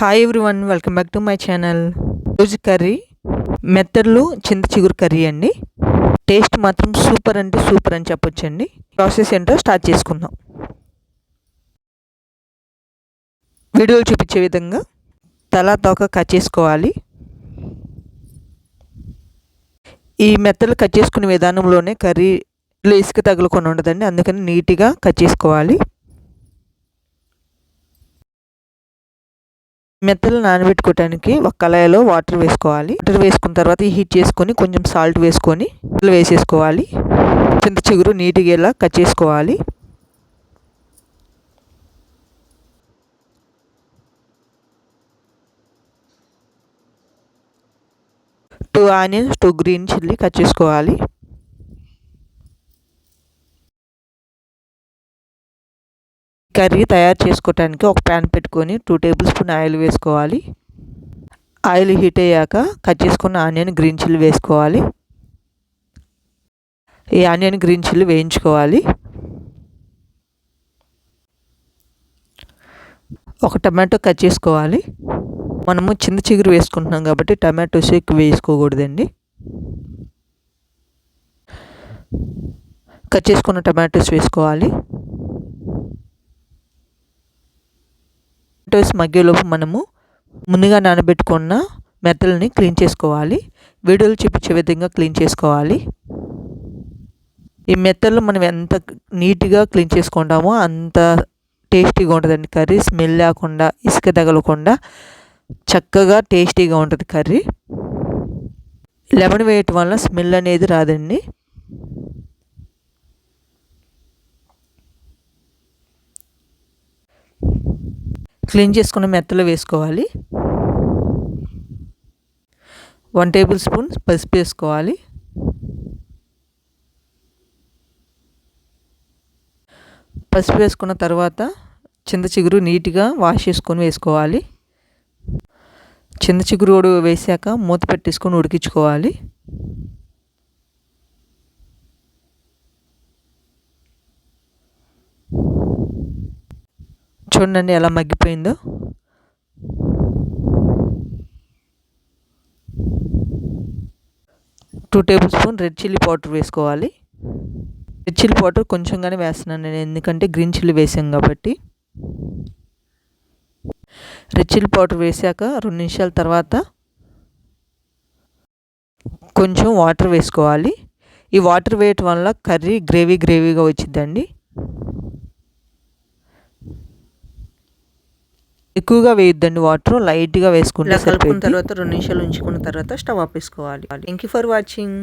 Hi everyone welcome back to my channel రోజు curry మెత్తడ్లు చింత చిగురు కర్రీ అండి. టేస్ట్ మాత్రం సూపర్ అంటే సూపర్ అని చెప్పొచ్చండి. ప్రాసెస్ ఏంటో స్టార్ట్ చేసుకుందాం. వీడియోలు చూపించే విధంగా తల తోక కట్ చేసుకోవాలి. ఈ మెత్తలు కట్ చేసుకునే విధానంలోనే కర్రీలో ఇసుక తగులుకొని ఉండదండి. అందుకని నీట్గా కట్ చేసుకోవాలి. మెత్తలు నానబెట్టుకోవడానికి ఒక కళాయిలో వాటర్ వేసుకోవాలి. వాటర్ వేసుకున్న తర్వాత హీట్ చేసుకొని కొంచెం సాల్ట్ వేసుకొని వేసేసుకోవాలి. చింత చిగురు నీట్గా ఇలా కట్ చేసుకోవాలి. Two onions two green chilli cut చేసుకోవాలి. కర్రీ తయారు చేసుకోవటానికి ఒక ప్యాన్ పెట్టుకొని టూ టేబుల్ స్పూన్ ఆయిల్ వేసుకోవాలి. ఆయిల్ హీట్ అయ్యాక కట్ చేసుకున్న ఆనియన్ గ్రీన్ చిల్లీ వేసుకోవాలి. ఈ ఆనియన్ గ్రీన్ చిల్లీ వేయించుకోవాలి. ఒక టమాటో కట్ చేసుకోవాలి. మనము చింత చిగురు వేసుకుంటున్నాం కాబట్టి టమాటోస్ ఎక్కువ వేసుకోకూడదండి. కట్ చేసుకున్న టమాటోస్ వేసుకోవాలి. టమాటోస్ మగ్గేలోపు మనము ముందుగా నానబెట్టుకున్న మెత్తలని క్లీన్ చేసుకోవాలి. వీడియోలు చూపించే విధంగా క్లీన్ చేసుకోవాలి. ఈ మెత్తలు మనం ఎంత నీట్గా క్లీన్ చేసుకుంటామో అంత టేస్టీగా ఉంటుందండి కర్రీ. స్మెల్ లేకుండా ఇసుక తగలకుండా చక్కగా టేస్టీగా ఉంటుంది కర్రీ. లెమన్ వేయటం వల్ల స్మెల్ అనేది రాదండి. క్లీన్ చేసుకున్న మెత్తలు వేసుకోవాలి. వన్ టేబుల్ స్పూన్ పసుపు వేసుకోవాలి. పసుపు వేసుకున్న తర్వాత చింత చిగురు నీట్గా వాష్ చేసుకొని వేసుకోవాలి. చింత చిగురు వేసాక మూత పెట్టేసుకొని ఉడికించుకోవాలి. చూడండి ఎలా మగ్గిపోయిందో. Two tablespoon red chilli powder వేసుకోవాలి. రెడ్ చిల్లీ పౌడర్ కొంచెంగానే వేస్తున్నాను నేను ఎందుకంటే గ్రీన్ చిల్లీ వేసాం కాబట్టి. రెడ్ చిల్లీ పౌడర్ వేసాక రెండు నిమిషాల తర్వాత కొంచెం వాటర్ వేసుకోవాలి. ఈ వాటర్ వేయటం వల్ల కర్రీ గ్రేవీ గ్రేవీగా వచ్చిందండి ఎక్కువగా వేయొద్దండి వాటర్ లైట్గా వేసుకుంటే కలుపుకున్న తర్వాత రెండు నిమిషాలు ఉంచుకున్న తర్వాత stove ఆపేసుకోవాలి. Thank you for watching